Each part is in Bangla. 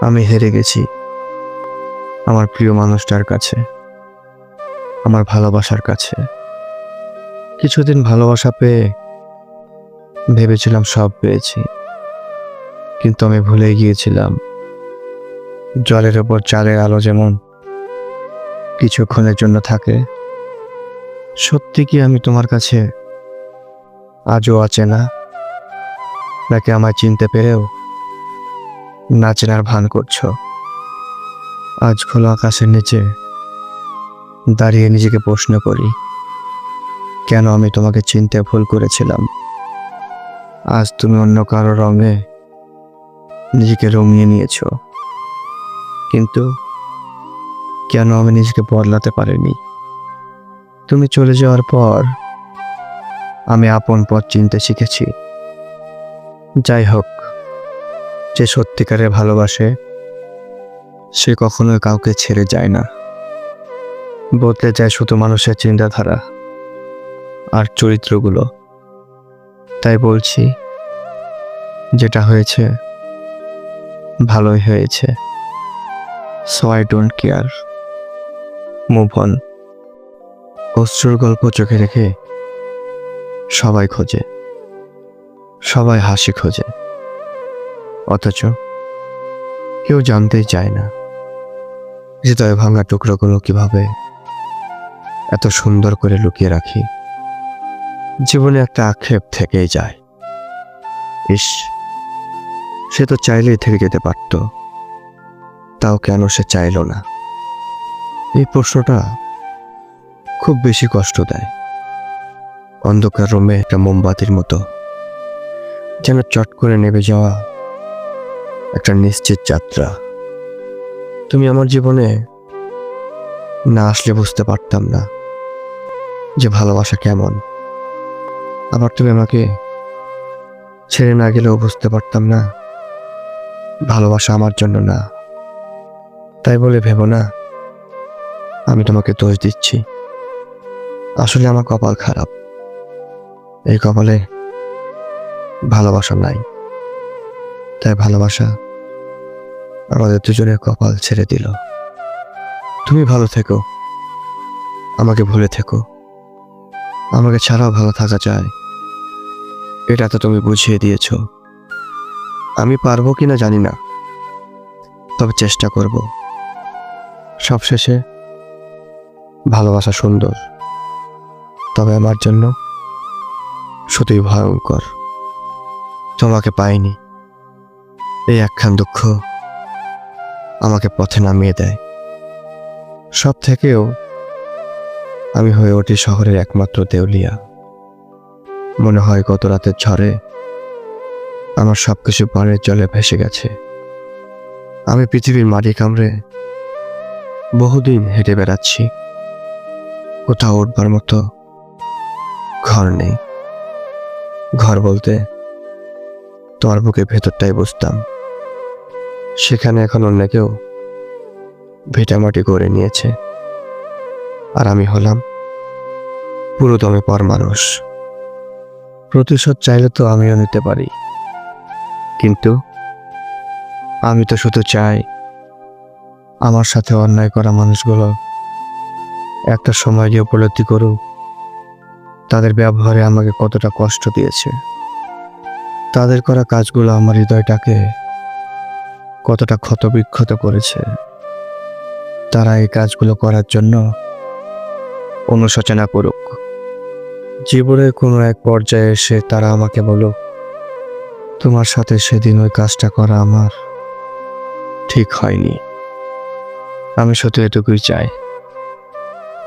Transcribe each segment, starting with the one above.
আমি হেরে গেছি। আমার প্রিয় মানুষটার কাছে। আমার ভালোবাসার কাছে। কিছুদিন ভালোবাসা পেয়ে ভেবেছিলাম সব পেয়েছি। কিন্তু আমি ভুলে গিয়েছিলাম। জলের ওপর চালের আলো যেমন কিছুক্ষণের জন্য থাকে, সত্যি কি আমি তোমার কাছে আজও আছে না নাকি আমায় চিনতে পেরেও না চেনার ভান করছ। আজ খোলা আকাশের নিচে দাঁড়িয়ে নিজেকে প্রশ্ন করি, কেন আমি তোমাকে চিনতে ভুল করেছিলাম? আজ তুমি অন্য কারও রঙে নিজেকে রঙিয়ে নিয়েছ। কিন্তু কেন আমি নিজেকে বদলাতে পারিনি? তুমি চলে যাওয়ার পর আমি আপন পথ চিনতে শিখেছি। যাই হোক যে সত্যিকারে ভালোবাসে, সে কখনোই কাউকে ছেড়ে যায় না। বদলে যায় শুধু মানুষের চিন্তাধারা আর চরিত্রগুলো। তাই বলছি, যেটা হয়েছে, ভালোই হয়েছে। So I don't care move on অশ্রুর গল্প চোখে রেখে সবাই খোঁজে। সবাই হাসি খোঁজে। অথচ কেউ জানতেই চায় না হৃদয় ভাঙা টুকরোগুলো কীভাবে এত সুন্দর করে লুকিয়ে রাখি। জীবনে একটা আক্ষেপ থেকেই যায়। ইস, সে তো চাইলেই থেকে যেতে পারত। তাও কেন সে চাইলো না? এই প্রশ্নটা খুব বেশি কষ্ট দেয়। অন্ধকার রুমে একটা মোমবাতির মতো যেন চট করে নেবে যাওয়া একটা নিশ্চিত যাত্রা। তুমি আমার জীবনে না আসলে বুঝতে পারতাম না যে ভালোবাসা কেমন। আবার তুমি আমাকে ছেড়ে না গেলেও বুঝতে পারতাম না, ভালোবাসা আমার জন্য না। তাই বলে ভেবো না, আমি তোমাকে দোষ দিচ্ছি। আসলে আমার কপাল খারাপ, এই কপালে ভালোবাসা নাই। তাই ভালোবাসা আমাদের দুজনের কপাল ছেড়ে দিল। তুমি ভালো থেকো। আমাকে ভুলে থেকো। আমাকে ছাড়াও ভালো থাকা চায় এটা তো তুমি বুঝিয়ে দিয়েছ। আমি পারব কি না জানি না। তবে চেষ্টা করব। সবশেষে ভালোবাসা সুন্দর। তবে আমার জন্য শুধুই ভয়ঙ্কর। তোমাকে পাইনি। এই একখান দুঃখ আমাকে পথে নামিয়ে দেয়। সব থেকেও আমি হয়ে উঠি শহরের একমাত্র দেউলিয়া। মনে হয় গত রাতের ঝড়ে আমার সব কিছু পানির জলে ভেসে গেছে। আমি পৃথিবীর মাটি কামড়ে বহুদিন হেঁটে বেড়াচ্ছি। কোথাও উঠবার মতো ঘর নেই। ঘর বলতে তোমার বুকের ভেতরটাই বুঝতাম। সেখানে এখন অন্য কেউ ভিটামাটি করে নিয়েছে। আর আমি হলাম পুরো দমে পর মানুষ প্রতিশোধ চাইলে তো আমিও নিতে পারি। কিন্তু আমি তো শুধু চাই আমার সাথে অন্যায় করা মানুষগুলো একটা সময় গিয়ে উপলব্ধি করুক, তাদের ব্যবহারে আমাকে কতটা কষ্ট দিয়েছে। তাদের করা কাজগুলো আমার হৃদয়টাকে কতটা ক্ষতবিক্ষত করেছে। তারা এই কাজগুলো করার জন্য অনুশোচনা করুক। জীবনের কোনো এক পর্যায়ে এসে তারা আমাকে বলুক, তোমার সাথে সেদিন ওই কাজটা করা আমার ঠিক হয়নি। আমি শুধু এটুকুই চাই,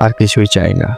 আর কিছুই চাই না।